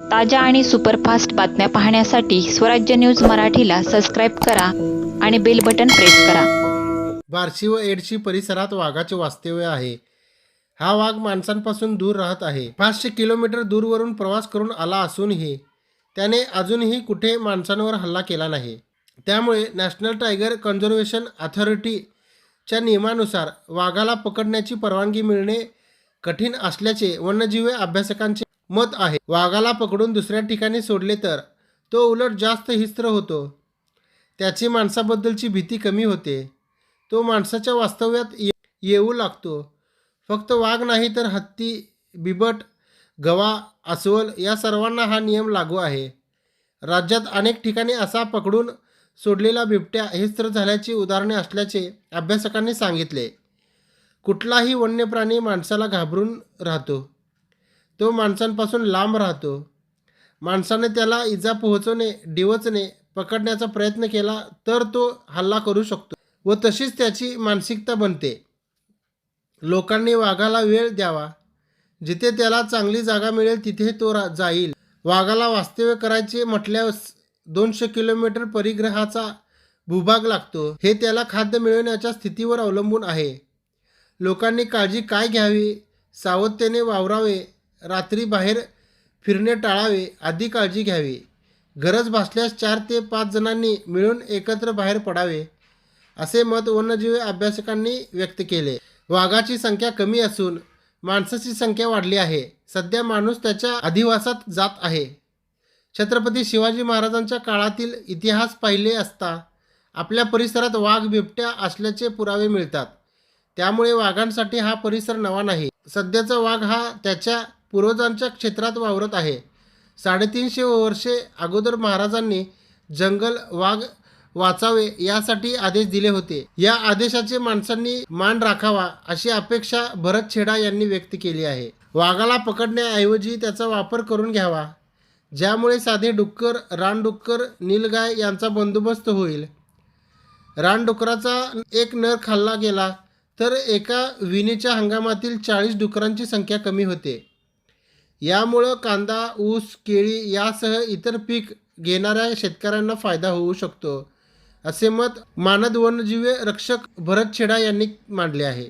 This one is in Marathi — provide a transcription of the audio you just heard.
ताज्या आणि सुपरफास्ट बातम्या पाहण्यासाठी स्वराज्य न्यूज मराठीला सबस्क्राईब करा आणि बेल बटन प्रेस करा. बार्शी व एडशी परिसरात वाघाचे वास्तव्य आहे. हा वाघ माणसांपासून दूर राहत आहे. पाचशे किलोमीटर दूरवरून प्रवास करून आला असूनही त्याने अजूनही कुठे माणसांवर हल्ला केला नाही. त्यामुळे नॅशनल टायगर कन्झर्वेशन अथॉरिटीच्या नियमानुसार वाघाला पकडण्याची परवानगी मिळणे कठीण असल्याचे वन्यजीव अभ्यासकांचे मत आहे. वाघाला पकडून दुसऱ्या ठिकाणी सोडले तर? तो उलट जास्त हिस्त्र होतो. त्याची माणसाबद्दलची भीती कमी होते. तो माणसाच्या वास्तव्यात ये येऊ लागतो. फक्त वाघ नाही तर हत्ती बिबट गवा अस्वल या सर्वांना हा नियम लागू आहे. राज्यात अनेक ठिकाणी असा पकडून सोडलेला बिबट्या हिस्त्र झाल्याची उदाहरणे असल्याचे अभ्यासकांनी सांगितले. कुठलाही वन्य प्राणी माणसाला घाबरून राहतो. तो माणसांपासून लांब राहतो. माणसाने त्याला इजा पोहोचवणे डिवचणे पकडण्याचा प्रयत्न केला तर तो हल्ला करू शकतो व तशीच त्याची मानसिकता बनते. लोकांनी वाघाला वेळ द्यावा. जिथे त्याला चांगली जागा मिळेल तिथे तो रा जाईल. वाघाला वास्तव्य करायचे म्हटल्यास दोनशे किलोमीटर परिग्रहाचा भूभाग लागतो. हे त्याला खाद्य मिळवण्याच्या स्थितीवर अवलंबून आहे. लोकांनी काळजी काय घ्यावी? सावधतेने वावरावे. रात्री बाहेर फिरणे टाळावे आदी काळजी घ्यावी. गरज भासल्यास चार ते पाच जणांनी मिळून एकत्र बाहेर पडावे असे मत वन्यजीव अभ्यासकांनी व्यक्त केले. वाघाची संख्या कमी असून माणसाची संख्या वाढली आहे. सध्या माणूस त्याच्या अधिवासात जात आहे. छत्रपती शिवाजी महाराजांच्या काळातील इतिहास पाहिले असता आपल्या परिसरात वाघ बिबट्या असल्याचे पुरावे मिळतात. त्यामुळे वाघांसाठी हा परिसर नवा नाही. सध्याचा वाघ हा त्याच्या पूर्वजांच्या क्षेत्रात वावरत आहे. साडेतीनशे वर्षे अगोदर महाराजांनी जंगल वाघ वाचावे यासाठी आदेश दिले होते. या आदेशाचे माणसांनी मान राखावा अशी अपेक्षा भरत छेडा यांनी व्यक्त केली आहे. वाघाला पकडण्याऐवजी त्याचा वापर करून घ्यावा. ज्यामुळे साधे डुक्कर रानडुक्कर नीलगाय यांचा बंदोबस्त होईल. रानडुकराचा एक नर खाल्ला गेला तर एका विणीच्या हंगामातील चाळीस डुकरांची संख्या कमी होते. यामुळं कांदा ऊस केळी यासह इतर पीक घेणाऱ्या शेतकऱ्यांना फायदा होऊ शकतो असे मत मानद वन्यजीव रक्षक भरत छेडा यांनी मांडले आहे.